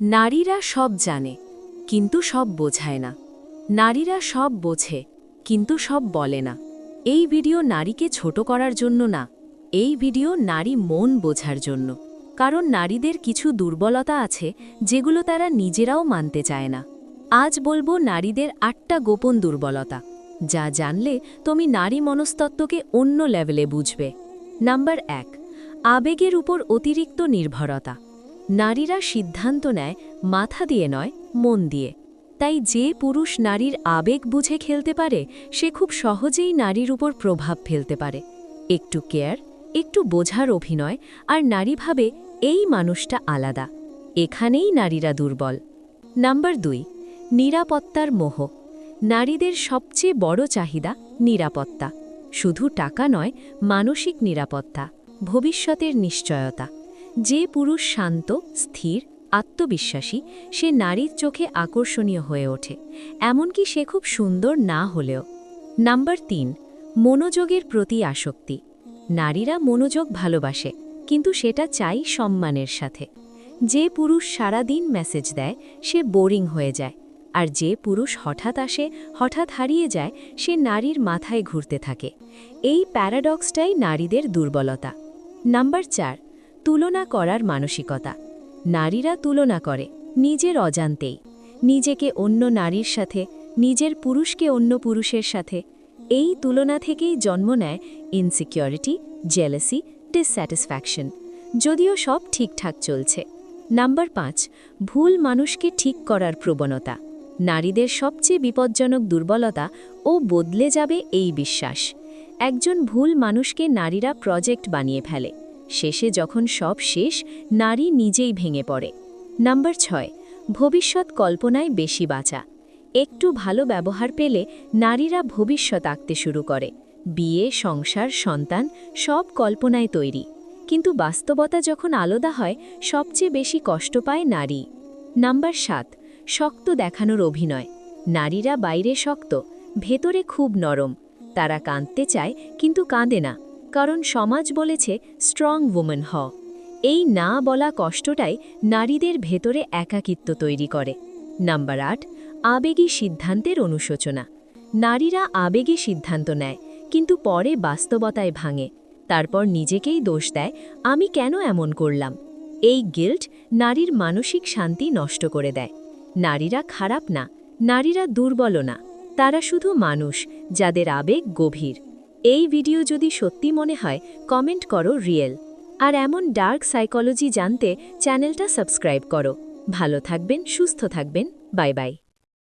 নারীরা সব জানে, কিন্তু সব বোঝায় না। নারীরা সব বোঝে, কিন্তু সব বলে না। এই ভিডিও নারীকে ছোট করার জন্য না, এই ভিডিও নারী মন বোঝার জন্য। কারণ নারীদের কিছু দুর্বলতা আছে, যেগুলো তারা নিজেরাও মানতে চায় না। আজ বলব নারীদের আটটা গোপন দুর্বলতা, যা জানলে তুমি নারী মনস্তত্ত্বকে অন্য লেভেলে বুঝবে। নাম্বার এক, আবেগের উপর অতিরিক্ত নির্ভরতা। নারীরা সিদ্ধান্ত নেয়, মাথা দিয়ে নয়, মন দিয়ে। তাই যে পুরুষ নারীর আবেগ বুঝে খেলতে পারে, সে খুব সহজেই নারীর উপর প্রভাব ফেলতে পারে। একটু কেয়ার, একটু বোঝার অভিনয়, আর নারী ভাবে এই মানুষটা আলাদা। এখানেই নারীরা দুর্বল। নাম্বার দুই, নিরাপত্তার মোহ। নারীদের সবচেয়ে বড় চাহিদা নিরাপত্তা। শুধু টাকা নয়, মানসিক নিরাপত্তা, ভবিষ্যতের নিশ্চয়তা। যে পুরুষ শান্ত, স্থির, আত্মবিশ্বাসী, সে নারীর চোখে আকর্ষণীয় হয়ে ওঠে, এমনকি সে খুব সুন্দর না হলেও। নাম্বার তিন, মনোযোগের প্রতি আসক্তি। নারীরা মনোযোগ ভালোবাসে, কিন্তু সেটা চাই সম্মানের সাথে। যে পুরুষ সারাদিন মেসেজ দেয়, সে বোরিং হয়ে যায়, আর যে পুরুষ হঠাৎ আসে, হঠাৎ হারিয়ে যায়, সে নারীর মাথায় ঘুরতে থাকে। এই প্যারাডক্সটাই নারীদের দুর্বলতা। নাম্বার চার তুলনা করার মানসিকতা। নারীরা তুলনা করে, নিজের অজান্তেই। নিজেকে অন্য নারীর সাথে, নিজের পুরুষকে অন্য পুরুষের সাথে। এই তুলনা থেকেই জন্ম নেয় ইনসিকিউরিটি জেলেসি ডিসস্যাটিসফ্যাকশন যদিও সব ঠিকঠাক চলছে। নাম্বার পাঁচ, ভুল মানুষকে ঠিক করার প্রবণতা। নারীদের সবচেয়ে বিপজ্জনক দুর্বলতা ও বদলে যাবে এই বিশ্বাস। একজন ভুল মানুষকে নারীরা প্রজেক্ট বানিয়ে ফেলে। শেষে যখন সব শেষ, নারী নিজেই ভেঙে পড়ে। নাম্বার ছয়, ভবিষ্যৎ কল্পনায় বেশি বাঁচা। একটু ভালো ব্যবহার পেলে নারীরা ভবিষ্যৎ আঁকতে শুরু করে। বিয়ে, সংসার, সন্তান সব কল্পনায় তৈরি। কিন্তু বাস্তবতা যখন আলাদা হয়, সবচেয়ে বেশি কষ্ট পায় নারী। নাম্বার সাত, শক্ত দেখানোর অভিনয়। নারীরা বাইরে শক্ত, ভেতরে খুব নরম। তারা কাঁদতে চায়, কিন্তু কাঁদে না। কারণ সমাজ বলেছে স্ট্রং ওম্যান হ। এই না বলা কষ্টটাই নারীদের ভেতরে একাকিত্ব তৈরি করে। নাম্বার আট, আবেগী সিদ্ধান্তের অনুশোচনা। নারীরা আবেগে সিদ্ধান্ত নেয়, কিন্তু পরে বাস্তবতায় ভাঙে। তারপর নিজেকেই দোষ দেয়, আমি কেন এমন করলাম? এই গিল্ট নারীর মানসিক শান্তি নষ্ট করে দেয়। নারীরা খারাপ না, নারীরা দুর্বল না। তারা শুধু মানুষ, যাদের আবেগ গভীর। এই ভিডিও যদি সত্যি মনে হয়, কমেন্ট করো রিয়েল। আর এমন ডার্ক সাইকোলজি জানতে চ্যানেলটা সাবস্ক্রাইব করো। ভালো থাকবেন, সুস্থ থাকবেন, বাই বাই।